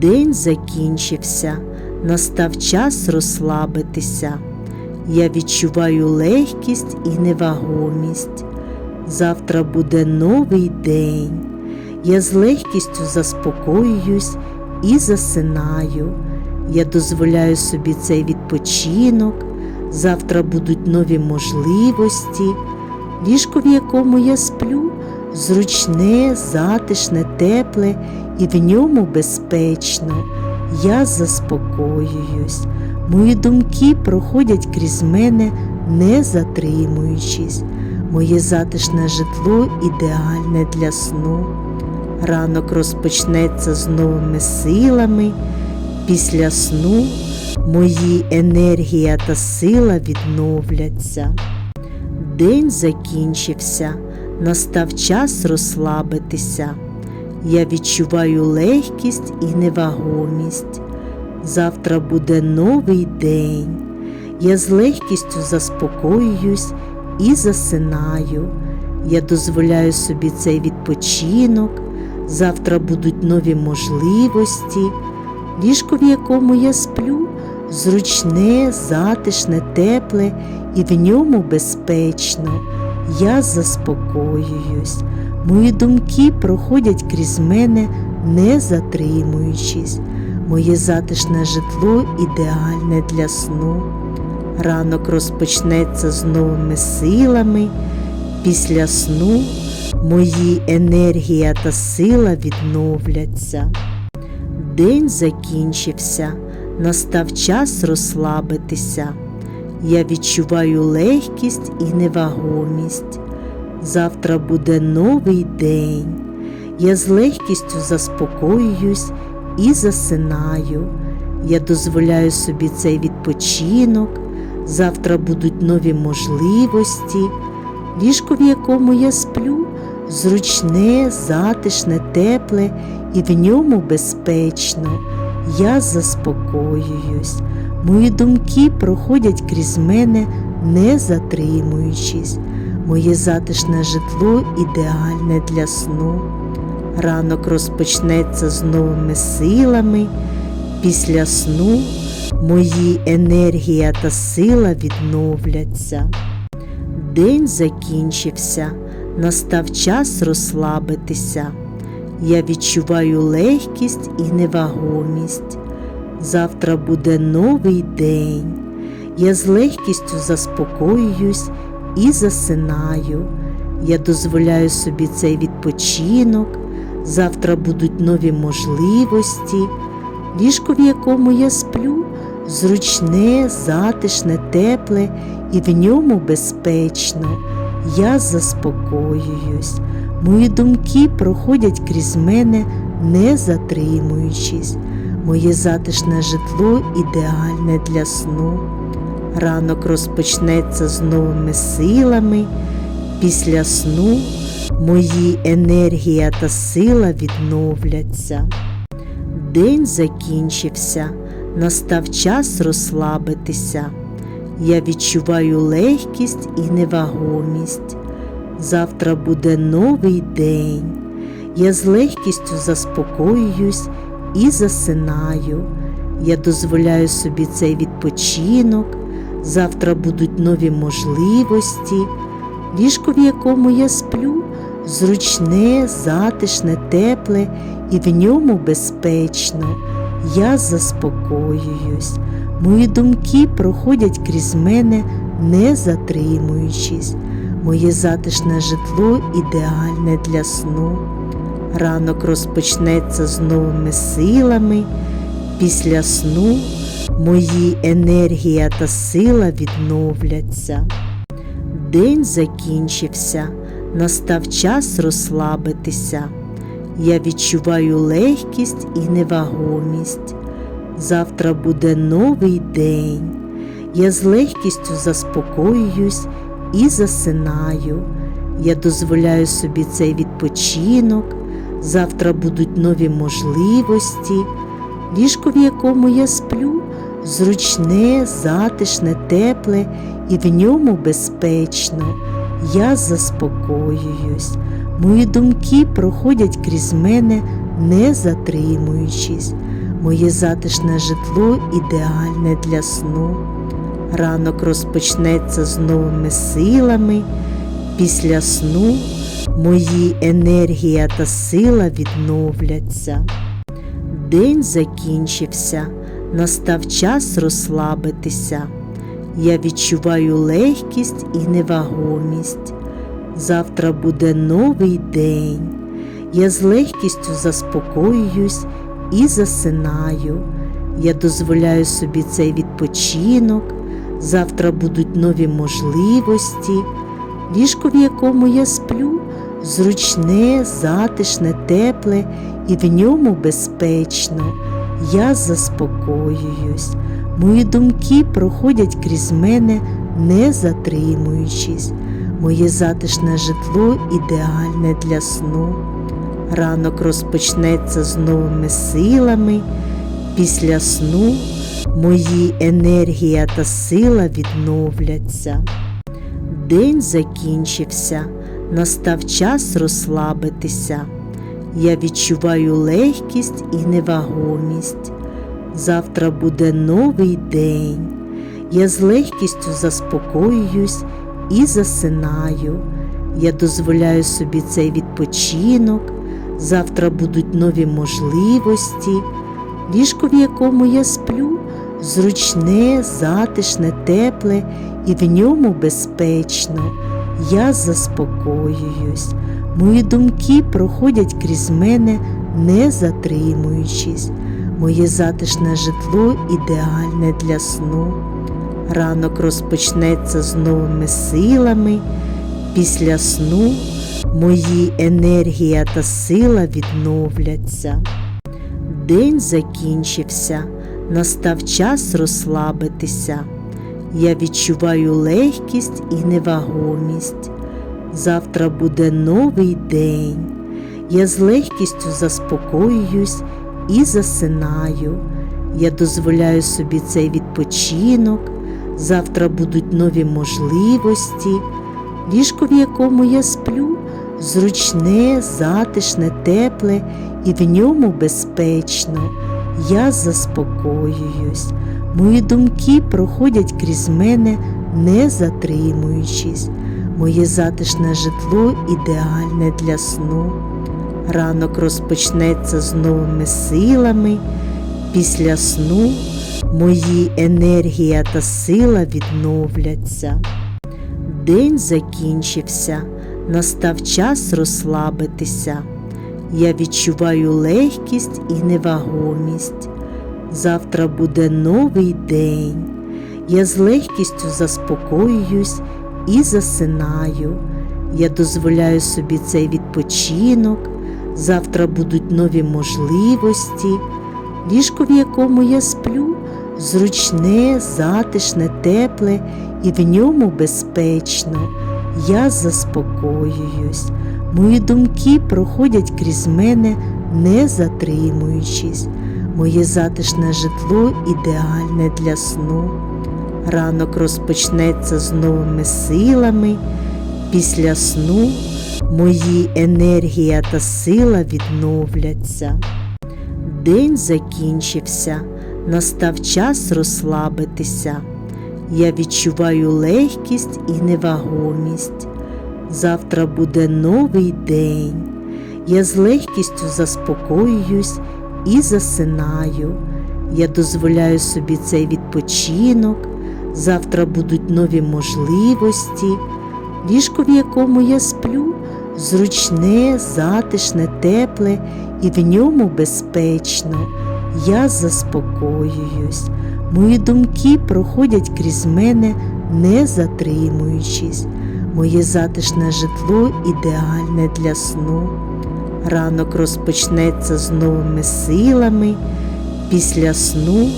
День закінчився, настав час розслабитися. Я відчуваю легкість і невагомість. Завтра буде новий день. Я з легкістю заспокоююсь і засинаю. Я дозволяю собі цей відпочинок. Завтра будуть нові можливості. Ліжко, в якому я сплю, зручне, затишне, тепле і в ньому безпечно. Я заспокоююсь. Мої думки проходять крізь мене, не затримуючись. Моє затишне житло ідеальне для сну. Ранок розпочнеться з новими силами. Після сну мої енергія та сила відновляться. День закінчився, настав час розслабитися. Я відчуваю легкість і невагомість. Завтра буде новий день. Я з легкістю заспокоююсь і засинаю. Я дозволяю собі цей відпочинок. Завтра будуть нові можливості. Ліжко, в якому я сплю, зручне, затишне, тепле і в ньому безпечно. Я заспокоююсь. Мої думки проходять крізь мене, не затримуючись. Моє затишне житло ідеальне для сну. Ранок розпочнеться з новими силами. Після сну мої енергія та сила відновляться. День закінчився, настав час розслабитися. Я відчуваю легкість і невагомість. Завтра буде новий день. Я з легкістю заспокоююсь і засинаю. Я дозволяю собі цей відпочинок. Завтра будуть нові можливості. Ліжко, в якому я сплю, зручне, затишне, тепле і в ньому безпечно. Я заспокоююсь. Мої думки проходять крізь мене, не затримуючись. Моє затишне житло ідеальне для сну. Ранок розпочнеться з новими силами. Після сну мої енергія та сила відновляться. День закінчився, настав час розслабитися. Я відчуваю легкість і невагомість. Завтра буде новий день. Я з легкістю заспокоююсь і засинаю. Я дозволяю собі цей відпочинок. Завтра будуть нові можливості. Ліжко, в якому я сплю, зручне, затишне, тепле і в ньому безпечно. Я заспокоююсь. Мої думки проходять крізь мене, не затримуючись. Моє затишне житло ідеальне для сну. Ранок розпочнеться з новими силами. Після сну мої енергія та сила відновляться. День закінчився, настав час розслабитися. Я відчуваю легкість і невагомість. Завтра буде новий день. Я з легкістю заспокоююсь і засинаю. Я дозволяю собі цей відпочинок. Завтра будуть нові можливості. Ліжко, в якому я сплю, зручне, затишне, тепле і в ньому безпечно. Я заспокоююсь. Мої думки проходять крізь мене, не затримуючись. Моє затишне житло ідеальне для сну. Ранок розпочнеться з новими силами. Після сну мої енергія та сила відновляться. День закінчився, настав час розслабитися. Я відчуваю легкість і невагомість. Завтра буде новий день. Я з легкістю заспокоююсь і засинаю. Я дозволяю собі цей відпочинок. Завтра будуть нові можливості. Ліжко, в якому я сплю, зручне, затишне, тепле і в ньому безпечно. Я заспокоююсь. Мої думки проходять крізь мене, не затримуючись. моє затишне житло ідеальне для сну. Ранок розпочнеться з новими силами. Після сну мої енергія та сила відновляться. День закінчився, настав час розслабитися. Я відчуваю легкість і невагомість. Завтра буде новий день. Я з легкістю заспокоююсь і засинаю. Я дозволяю собі цей відпочинок. Завтра будуть нові можливості. Ліжко, в якому я сплю, зручне, затишне, тепле і в ньому безпечно. Я заспокоююсь. Мої думки проходять крізь мене, не затримуючись. Моє затишне житло ідеальне для сну. Ранок розпочнеться з новими силами. Після сну мої енергія та сила відновляться. День закінчився, настав час розслабитися. Я відчуваю легкість і невагомість. Завтра буде новий день. Я з легкістю заспокоююсь і засинаю. Я дозволяю собі цей відпочинок. Завтра будуть нові можливості. Ліжко, в якому я сплю, зручне, затишне, тепле і в ньому безпечно. Я заспокоююсь. Мої думки проходять крізь мене, не затримуючись. Моє затишне житло ідеальне для сну. Ранок розпочнеться з новими силами. Після сну мої енергія та сила відновляться. День закінчився, настав час розслабитися. Я відчуваю легкість і невагомість. Завтра буде новий день. Я з легкістю заспокоююсь і засинаю. Я дозволяю собі цей відпочинок. Завтра будуть нові можливості. Ліжко, в якому я сплю, зручне, затишне, тепле і в ньому безпечно. Я заспокоююсь. Мої думки проходять крізь мене, не затримуючись. Моє затишне житло ідеальне для сну. Ранок розпочнеться з новими силами. Після сну мої енергія та сила відновляться. День закінчився, настав час розслабитися. Я відчуваю легкість і невагомість. Завтра буде новий день. Я з легкістю заспокоююсь і засинаю. Я дозволяю собі цей відпочинок. Завтра будуть нові можливості. Ліжко, в якому я сплю, зручне, затишне, тепле і в ньому безпечно. Я заспокоююсь. Мої думки проходять крізь мене, не затримуючись. Моє затишне житло ідеальне для сну. Ранок розпочнеться з новими силами. Після сну мої енергія та сила відновляться. День закінчився, настав час розслабитися. Я відчуваю легкість і невагомість. Завтра буде новий день. Я з легкістю заспокоююсь і засинаю. Я дозволяю собі цей відпочинок. Завтра будуть нові можливості. Ліжко, в якому я сплю, зручне, затишне, тепле і в ньому безпечно. Я заспокоююсь. Мої думки проходять крізь мене, не затримуючись. Моє затишне житло ідеальне для сну. Ранок розпочнеться з новими силами. Після сну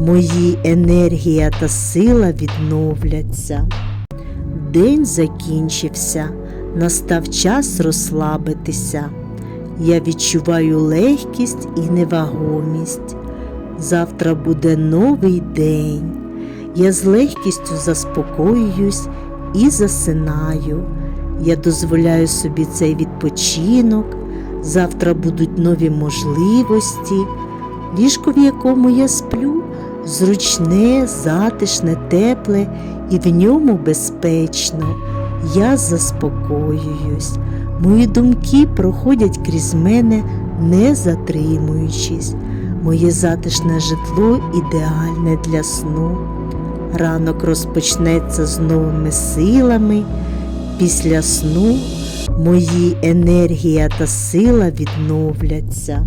мої енергія та сила відновляться. День закінчився, настав час розслабитися. Я відчуваю легкість і невагомість. Завтра буде новий день. Я з легкістю заспокоююсь і засинаю. Я дозволяю собі цей відпочинок. Завтра будуть нові можливості. Ліжко, в якому я сплю, зручне, затишне, тепле і в ньому безпечно. Я заспокоююсь. Мої думки проходять крізь мене, не затримуючись. Моє затишне житло ідеальне для сну. Ранок розпочнеться з новими силами. Після сну мої енергія та сила відновляться.